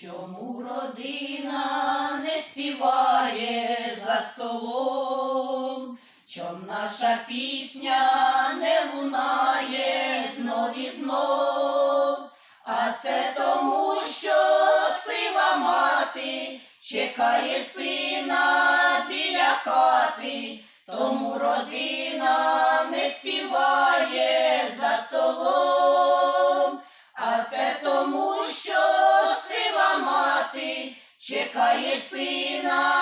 Чому родина не співає за столом? Чом наша пісня не лунає знов і знов? А це тому, що сива мати чекає сина біля хати, чекає сина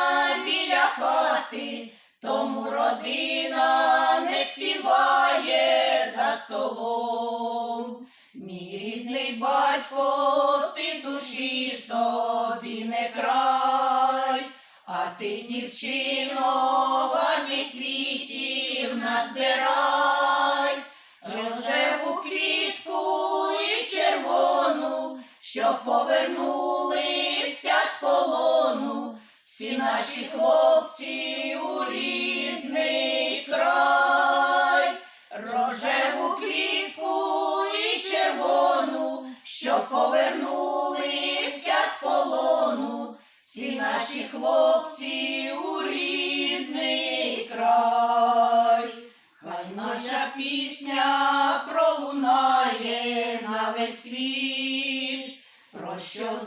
біля хати, тому родина не співає за столом. Мій рідний батько, ти душі собі не край, а ти, дівчино, гарних квітів назбирай, рожеву квітку і червону, з полону всі наші хлопці у рідний край, рожеву квітку і червону, щоб повернулися з полону. Всі наші хлопці у рідний край. Хай наша пісня пролунає на весь світ, що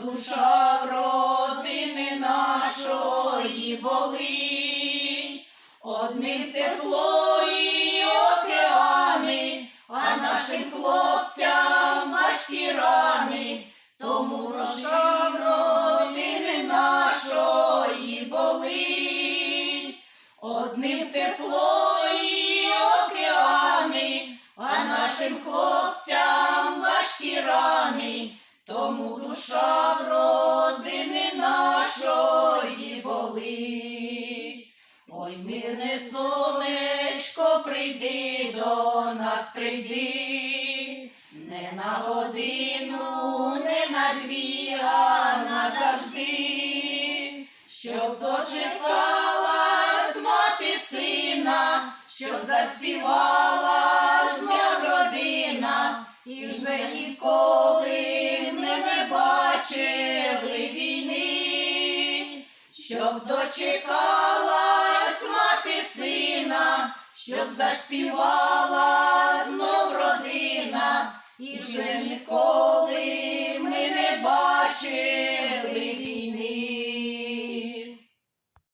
душа родини нашої болить, одним тепло і океани, а нашим хлопцям важкі рани, тому душа родини нашої болить, одним тепло і океани, а нашим хлопцям важкі рани, тому душа в родини нашої болить. Ой, мирне сонечко, прийди до нас, прийди, не на годину, не на дві, а назавжди, щоб дочекалась мати сина, щоб заспівала знов родина, і вже ніколи щоб дочекалась мати сина, щоб заспівала знов родина, і вже ніколи ми не війни.